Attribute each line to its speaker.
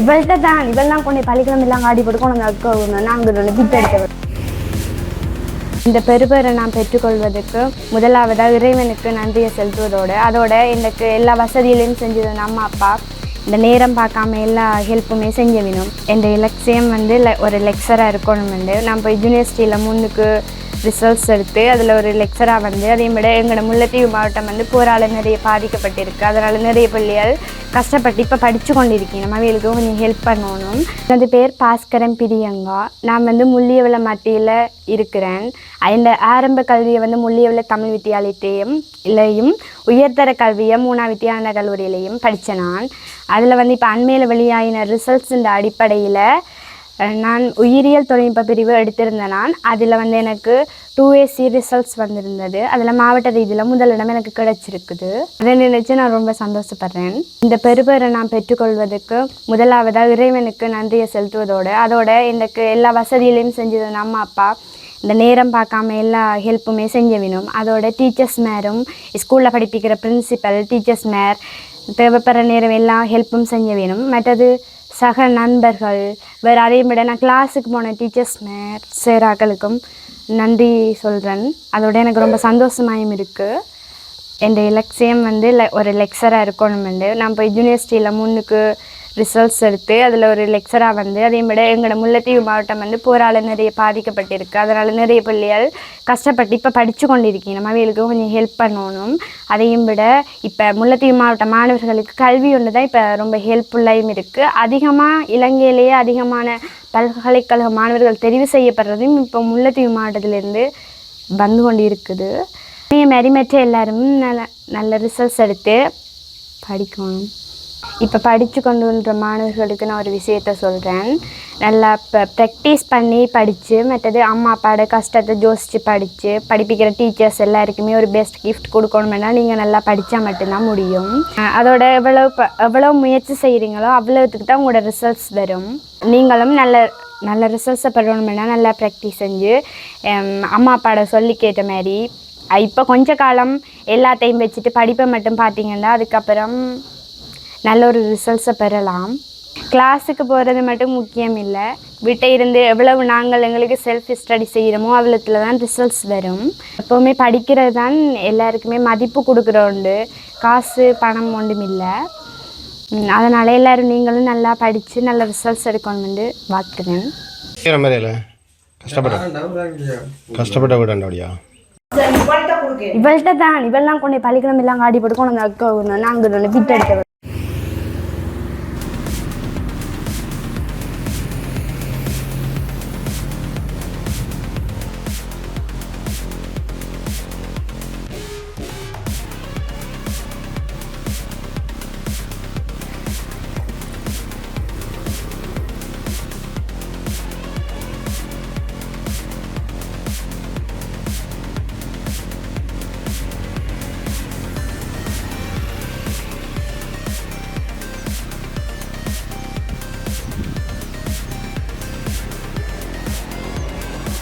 Speaker 1: இவள்கிட்ட தான் இவெல்லாம் கொண்டு பள்ளிக்கிழமை எல்லாம் ஆடி போட்டு கொண்டு வந்து நாங்கள் எடுத்தவர் இந்த பெருபேரை நான் பெற்றுக்கொள்வதற்கு முதலாவதாக இறைவனுக்கு நன்றியை செலுத்துவதோடு அதோட எனக்கு எல்லா வசதிகளையும் செஞ்சது அம்மா அப்பா. இந்த நேரம் பார்க்காம எல்லா ஹெல்ப்புமே செஞ்ச வேணும் என் இலட்சியம் வந்து ஒரு லெக்சராக இருக்கணும் வந்து நான் போய் யூனிவர்சிட்டியில் முன்னுக்கு ரிசல்ட்ஸ் எடுத்து அதில் ஒரு லெக்சராக வந்து அதே விட எங்களோட முல்லைத்தீவு மாவட்டம் வந்து போரால் நிறைய பாதிக்கப்பட்டிருக்கு. அதனால் நிறைய பிள்ளைகள் கஷ்டப்பட்டு இப்போ படித்து கொண்டிருக்கேன் நம்ம அவங்களுக்கு கொஞ்சம் ஹெல்ப் பண்ணணும். எனது பேர் பாஸ்கரன் பிரியங்கா. நான் வந்து முள்ளியவள மத்தியில் இருக்கிறேன். இந்த ஆரம்ப கல்வியை வந்து முள்ளியவள தமிழ் வித்தியாலயத்தையும் இல்லையும் உயர்தர கல்வியை மூணா வித்தியான கல்லூரியிலையும் படித்தேன் நான். அதில் வந்து இப்போ அண்மையில் வெளியாகின இந்த அடிப்படையில் நான் உயிரியல் தொழில்நுட்ப பிரிவு எடுத்திருந்தேன் நான். அதில் வந்து எனக்கு டூ ஏசி ரிசல்ட்ஸ் வந்திருந்தது. அதில் மாவட்ட ரீதியில் முதலிடம் எனக்கு கிடைச்சிருக்குது. அதை நினச்சி நான் ரொம்ப சந்தோஷப்படுறேன். இந்த பெருபேரை நான் பெற்றுக்கொள்வதற்கு முதலாவதாக இறைவனுக்கு நன்றியை செலுத்துவதோடு அதோட எனக்கு எல்லா வசதிகளையும் செஞ்சது அம்மா அப்பா. இந்த நேரம் பார்க்காம எல்லா ஹெல்ப்புமே செஞ்ச வேணும் அதோட டீச்சர்ஸ் மேரும் ஸ்கூலில் படிப்பிக்கிற பிரின்சிபல் டீச்சர்ஸ் மேர் தேவைப்படுற நேரம் எல்லா ஹெல்ப்பும் செஞ்ச வேணும் மற்றது சக நண்பர்கள் வேறு அதே விட நான் கிளாஸுக்கு போன டீச்சர்ஸ் மேர் சேராக்களுக்கும் நன்றி சொல்கிறேன் அதோட எனக்கு ரொம்ப சந்தோஷமாயும் இருக்குது என் இலட்சியம் வந்து ஒரு லெக்சராக இருக்கணும் வந்து நான் போய் யூனிவர்சிட்டியில் முன்னுக்கு ரிசல்ட்ஸ் எடுத்து அதில் ஒரு லெக்சராக வந்து அதே விட எங்களோட முல்லைத்தீவு மாவட்டம் வந்து போரால் நிறைய பாதிக்கப்பட்டிருக்கு. அதனால் நிறைய பிள்ளைகள் கஷ்டப்பட்டு இப்போ படித்து கொண்டிருக்கேன் நம்ம அவைகளுக்கு கொஞ்சம் ஹெல்ப் பண்ணணும். அதையும் விட இப்போ முல்லைத்தீவு மாவட்ட மாணவர்களுக்கு கல்வி ஒன்று தான் இப்போ ரொம்ப ஹெல்ப்ஃபுல்லாகவும் இருக்குது அதிகமாக இலங்கையிலேயே அதிகமான பல்கலைக்கழக மாணவர்கள் தெரிவு செய்யப்படுறதும் இப்போ முல்லைத்தீவு மாவட்டத்திலேருந்து வந்து கொண்டு இருக்குது அதே மாதிரி மற்ற நல்ல நல்ல ரிசல்ட்ஸ் எடுத்து படிக்கணும். இப்போ படித்து கொண்டு வந்த மாணவர்களுக்கு நான் ஒரு விஷயத்த சொல்கிறேன் நல்லா இப்போ ப்ராக்டிஸ் பண்ணி படித்து மற்றது அம்மா அப்பாவோட கஷ்டத்தை ஜோசித்து படித்து படிப்பிக்கிற டீச்சர்ஸ் எல்லாருக்குமே ஒரு பெஸ்ட் கிஃப்ட் கொடுக்கணும்னா நீங்கள் நல்லா படித்தா மட்டும்தான் முடியும். அதோட எவ்வளோ எவ்வளோ முயற்சி செய்கிறீங்களோ அவ்வளோத்துக்கு தான் உங்களோட ரிசல்ட்ஸ் வரும். நீங்களும் நல்ல நல்ல ரிசல்ட்ஸை பெறணும்னா நல்லா ப்ராக்டிஸ் செஞ்சு அம்மா அப்பாவோட சொல்லி கேட்ட மாதிரி இப்போ கொஞ்ச காலம் எல்லாத்தையும் வச்சுட்டு படிப்பை மட்டும் பார்த்தீங்கன்னா அதுக்கப்புறம் நல்ல ஒரு ரிசல்ட்ஸை பெறலாம். கிளாஸுக்கு போகிறது மட்டும் முக்கியம் இல்லை வீட்டை இருந்து எவ்வளவு நாங்கள் எங்களுக்கு செல்ஃப் ஸ்டடி செய்கிறோமோ அவ்வளோத்துல தான் ரிசல்ட்ஸ் வரும். எப்போவுமே படிக்கிறது தான் எல்லாருக்குமே மதிப்பு கொடுக்குற உண்டு காசு பணம் ஒன்றும் இல்லை. அதனால் எல்லோரும் நீங்களும் நல்லா படித்து நல்ல ரிசல்ட்ஸ் எடுக்கணும்னு வாழ்த்துறேன்.
Speaker 2: கஷ்டப்பட்ட வீடாண்டாடியா
Speaker 1: இவள்கிட்ட தான். இவெல்லாம் கொண்டு பள்ளிக்கிழமை எல்லாம் ஆடி போட்டு கொண்டு வந்து அக்கா நாங்கள் பிட் எடுத்தவர்